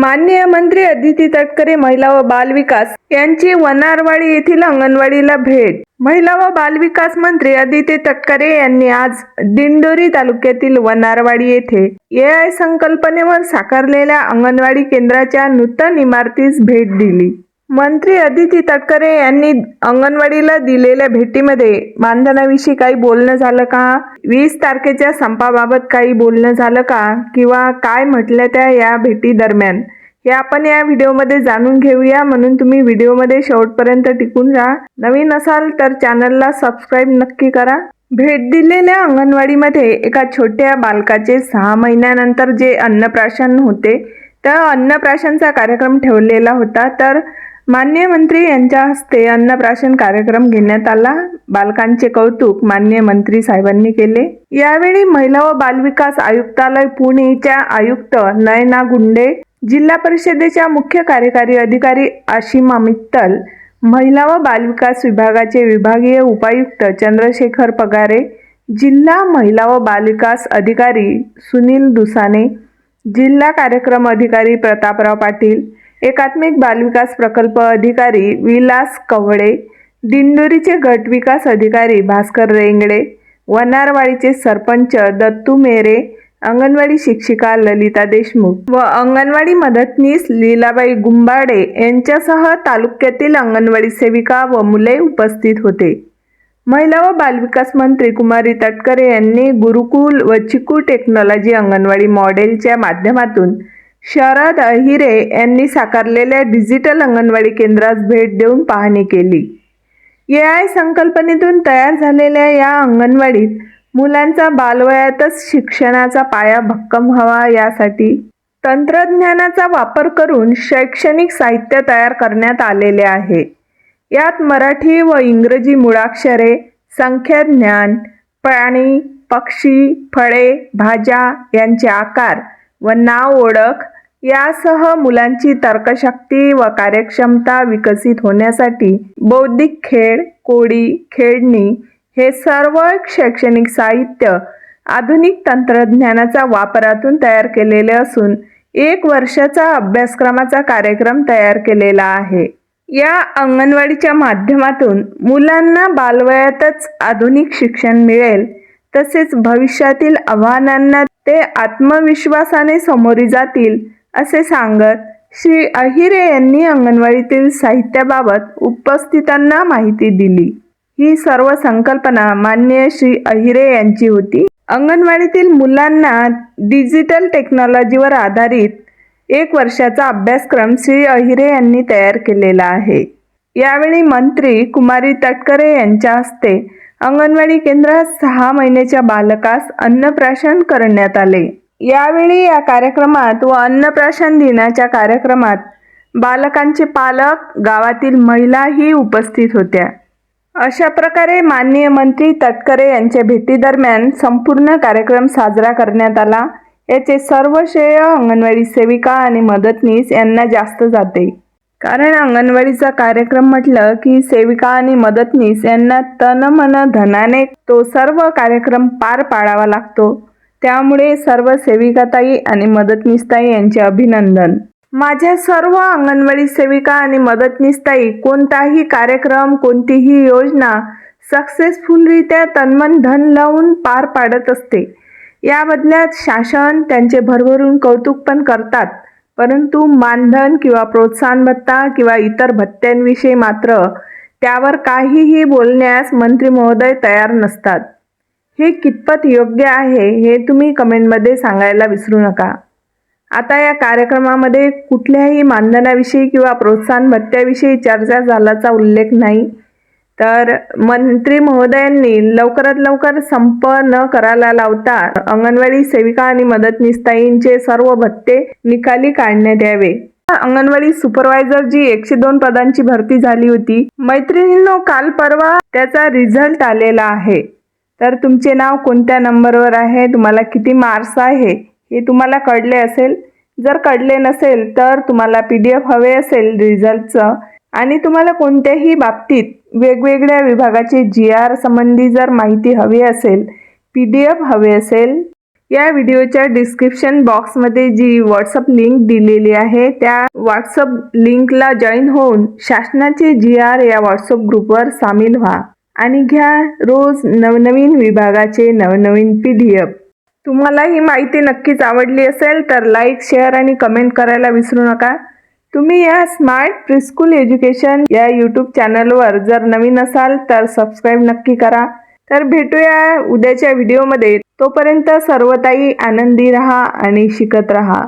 माननीय मंत्री अदिती तटकरे महिला व बालविकास यांची वनारवाडी येथील अंगणवाडीला भेट. महिला व बालविकास मंत्री अदिती तटकरे यांनी आज दिंडोरी तालुक्यातील वनारवाडी येथे ए आय संकल्पनेवर साकारलेल्या अंगणवाडी केंद्राच्या नूतन इमारतीस भेट दिली. मंत्री अदिती तटकरे यांनी अंगणवाडीला दिलेल्या भेटीमध्ये मानधनाविषयी काही बोलणं झालं का? वीस तारखेच्या संपाबाबत काही बोलणं झालं का? किंवा काय म्हटलं त्या या भेटी दरम्यान? हे आपण या व्हिडिओमध्ये जाणून घेऊया. म्हणून तुम्ही व्हिडिओमध्ये शेवटपर्यंत टिकून राहा. नवीन असाल तर चॅनलला सबस्क्राईब नक्की करा. भेट दिलेल्या अंगणवाडीमध्ये एका छोट्या बालकाचे सहा महिन्यानंतर जे अन्नप्राशन होते त्या अन्नप्राशनचा कार्यक्रम ठेवलेला होता. तर मान्य मंत्री यांच्या हस्ते अन्नप्राशन कार्यक्रम घेण्यात आला. बालकांचे कौतुक मान्य मंत्री साहेबांनी केले. यावेळी महिला व बालविकास आयुक्तालय पुणेच्या आयुक्त नयना गुंडे जिल्हा परिषदेच्या मुख्य कार्यकारी अधिकारी आशिमा मित्तल महिला व बालविकास विभागाचे विभागीय उपायुक्त चंद्रशेखर पगारे जिल्हा महिला व बालविकास अधिकारी सुनील दुसाने जिल्हा कार्यक्रम अधिकारी प्रतापराव पाटील एकात्मिक बालविकास प्रकल्प अधिकारी विलास कवळे दिंडोरीचे गट विकास अधिकारी भास्कर रेंगडे वनारवाडीचे सरपंच दत्तू मेरे अंगणवाडी शिक्षिका ललिता देशमुख व अंगणवाडी मदतनीस लीलाबाई गुंबाडे यांच्यासह तालुक्यातील अंगणवाडी सेविका व मुले उपस्थित होते. महिला व बालविकास मंत्री कुमारी तटकरे यांनी गुरुकुल व चिकू टेक्नॉलॉजी अंगणवाडी मॉडेलच्या माध्यमातून शरद अहिरे यांनी साकारलेल्या डिजिटल अंगणवाडी केंद्रास भेट देऊन पाहणी केली. ए आय संकल्पनेतून तयार झालेल्या या अंगणवाडीत मुलांचा बालवयातच शिक्षणाचा पाया भक्कम हवा यासाठी तंत्रज्ञानाचा वापर करून शैक्षणिक साहित्य तयार करण्यात आलेले आहे. यात मराठी व इंग्रजी मुळाक्षरे संख्याज्ञान प्राणी पक्षी फळे भाज्या यांचे आकार व नाव ओळख यासह मुलांची तर्कशक्ती व कार्यक्षमता विकसित होण्यासाठी बौद्धिक खेळ कोडी खेळणी हे सर्व शैक्षणिक साहित्य आधुनिक तंत्रज्ञानाचा वापरातून तयार केलेले असून एक वर्षाचा अभ्यासक्रमाचा कार्यक्रम तयार केलेला आहे. या अंगणवाडीच्या माध्यमातून मुलांना बालवयातच आधुनिक शिक्षण मिळेल तसेच भविष्यातील आव्हानांना ते आत्मविश्वासाने सामोरी जातील असे सांगत श्री अहिरे यांनी अंगणवाडीतील साहित्याबाबत उपस्थितांना माहिती दिली. ही सर्व संकल्पना मान्य श्री अहिरे यांची होती. अंगणवाडीतील मुलांना डिजिटल टेक्नॉलॉजीवर आधारित एक वर्षाचा अभ्यासक्रम श्री अहिरे यांनी तयार केलेला आहे. यावेळी मंत्री कुमारी तटकरे यांच्या हस्ते अंगणवाडी केंद्रात सहा महिन्याच्या बालकास अन्नप्राशन करण्यात आले. यावेळी या कार्यक्रमात व अन्नप्राशन दिनाच्या कार्यक्रमात बालकांचे पालक गावातील महिलाही उपस्थित होत्या. अशा प्रकारे माननीय मंत्री तटकरे यांच्या भेटीदरम्यान संपूर्ण कार्यक्रम साजरा करण्यात आला. याचे सर्व श्रेय अंगणवाडी सेविका आणि मदतनीस यांना जास्त जाते. कारण अंगणवाडीचा कार्यक्रम म्हटलं की सेविका आणि मदतनीस यांना तन मन धनाने तो सर्व कार्यक्रम पार पाडावा लागतो. त्यामुळे सर्व सेविकाताई आणि मदतनीसताई यांचे अभिनंदन. माझ्या सर्व अंगणवाडी सेविका आणि मदतनीसताई कोणताही कार्यक्रम कोणतीही योजना सक्सेसफुलरित्या तन्मन धन लावून पार पाडत असते. या बदल्यात शासन त्यांचे भरभरून कौतुक पण करतात. परंतु मानधन किंवा प्रोत्साहन भत्ता किंवा इतर भत्त्यांविषयी मात्र त्यावर काहीही बोलण्यास मंत्री महोदय तयार नसतात. हे कितपत योग्य आहे हे तुम्ही कमेंटमध्ये सांगायला विसरू नका. आता या कार्यक्रमामध्ये कुठल्याही मानधनाविषयी किंवा प्रोत्साहन भत्त्याविषयी चर्चा झाल्याचा उल्लेख नाही. तर मंत्री महोदयांनी लवकरात लवकर संप न करायला लावता अंगणवाडी सेविका आणि मदतनीसताईंचे सर्व भत्ते निकाली काढण्यात यावे. अंगणवाडी सुपरवायझर जी एकशे दोन पदांची भरती झाली होती. मैत्रिणींनो काल परवा त्याचा रिझल्ट आलेला आहे. तर तुमचे नाव कोणत्या नंबरवर आहे? तुम्हाला किती मार्क्स आहे? हे तुम्हाला कळले असेल. जर कळले नसेल तर तुम्हाला पी डी एफ हवे असेल रिझल्टचं. आणि तुम्हाला कोणत्याही बाबतीत वेगवेगळ्या विभागाचे जी आर संबंधी जर माहिती हवी असेल पी डी एफ हवे असेल या व्हिडिओच्या डिस्क्रिप्शन बॉक्समध्ये जी व्हॉट्सअप लिंक दिलेली आहे त्या व्हॉट्सअप लिंकला जॉईन होऊन शासनाचे जी आर या व्हॉट्सअप ग्रुपवर सामील व्हा. आणि घ्या रोज नवनवीन विभागाचे नवनवीन पी डी एफ. तुम्हाला ही माहिती नक्कीच आवडली असेल तर लाईक शेअर आणि कमेंट करायला विसरू नका. तुम्ही या स्मार्ट प्रिस्कूल एज्युकेशन या यूट्यूब चॅनलवर जर नवीन असाल तर सबस्क्राईब नक्की करा. तर भेटूया उद्याच्या व्हिडिओमध्ये तोपर्यंत सर्वताई आनंदी रहा आणि शिकत रहा.